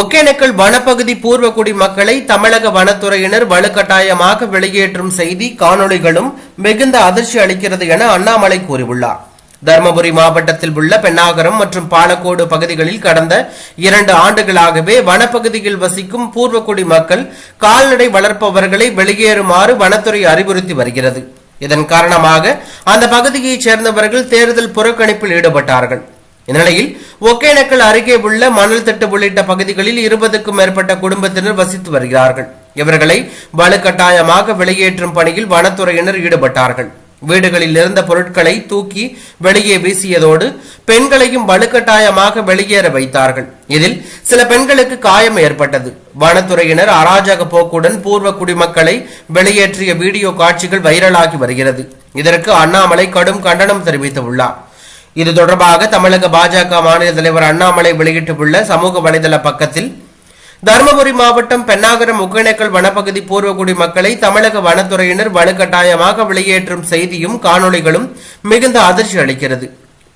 ஒகேனக்கல் வனப்பகுதி பூர்வக்குடி மக்களை தமிழக வனத்துறையினர் வலுக்கட்டாயமாக வெளியேற்றும் செய்தி காணொளிகளும் மிகுந்த அதிர்ச்சி அளிக்கிறது என அண்ணாமலை கூறியுள்ளார். தருமபுரி மாவட்டத்தில் உள்ள பெண்ணாகரம் மற்றும் பாலக்கோடு பகுதிகளில் கடந்த இரண்டு ஆண்டுகளாகவே வனப்பகுதியில் வசிக்கும் பூர்வக்குடி மக்கள் கால்நடை வளர்ப்பவர்களை வெளியேறுமாறு வனத்துறை அறிவுறுத்தி வருகிறது. இதன் காரணமாக அந்த பகுதியைச் சேர்ந்தவர்கள் தேர்தல் புறக்கணிப்பில் ஈடுபட்டார்கள். இந்நிலையில் ஒகேனக்கல் அருகே உள்ள மணல் தட்டு உள்ளிட்ட பகுதிகளில் இருபதுக்கும் மேற்பட்ட குடும்பத்தினர் வசித்து வருகிறார்கள். இவர்களை வலுக்கட்டாயமாக வெளியேற்றும் பணியில் வனத்துறையினர் ஈடுபட்டார்கள். வீடுகளில் இருந்த பொருட்களை தூக்கி வெளியே வீசியதோடு பெண்களையும் வலுக்கட்டாயமாக வெளியேற வைத்தார்கள். இதில் சில பெண்களுக்கு காயம் ஏற்பட்டது. வனத்துறையினர் அராஜக போக்குடன் பூர்வ குடிமக்களை வெளியேற்றிய வீடியோ காட்சிகள் வைரலாகி வருகிறது. இதற்கு அண்ணாமலை கடும் கண்டனம் தெரிவித்துள்ளார். இது தொடர்பாக தமிழக பாஜக மாநில தலைவர் அண்ணாமலை வெளியிட்டுள்ள சமூக வலைதள பக்கத்தில் தருமபுரி மாவட்டம் பெண்ணாகரம் ஒகேனக்கல் வனப்பகுதி பூர்வகுடி மக்களை தமிழக வனத்துறையினர் வலுக்கட்டாயமாக வெளியேற்றும் செய்தியும் காணொளிகளும் மிகுந்த அதிர்ச்சி அளிக்கிறது.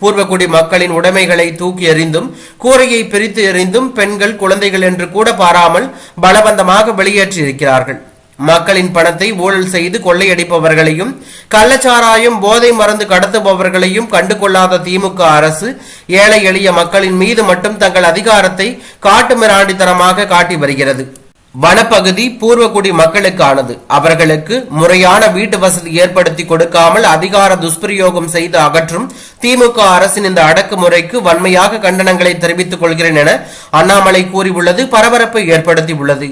பூர்வகுடி மக்களின் உடைமைகளை தூக்கி எறிந்தும் கூரையை பிரித்து எறிந்தும் பெண்கள் குழந்தைகள் என்று கூட பாராமல் பலவந்தமாக வெளியேற்றியிருக்கிறார்கள். மக்களின் பணத்தை ஊழல் செய்து கொள்ளையடிப்பவர்களையும் கள்ளச்சாராயம் போதை மருந்து கடத்துபவர்களையும் கண்டுகொள்ளாத திமுக அரசு ஏழை எளிய மக்களின் மீது மட்டும் தங்கள் அதிகாரத்தை காட்டுமிராண்டித்தனமாக காட்டி வருகிறது. வனப்பகுதி பூர்வகுடி மக்களுக்கானது. அவர்களுக்கு முறையான வீட்டு வசதி ஏற்படுத்தி கொடுக்காமல் அதிகார துஷ்பிரயோகம் செய்து அகற்றும் திமுக அரசின் இந்த அடக்குமுறைக்கு வன்மையாக கண்டனங்களை தெரிவித்துக் கொள்கிறேன் என அண்ணாமலை கூறியுள்ளது பரபரப்பை ஏற்படுத்தியுள்ளது.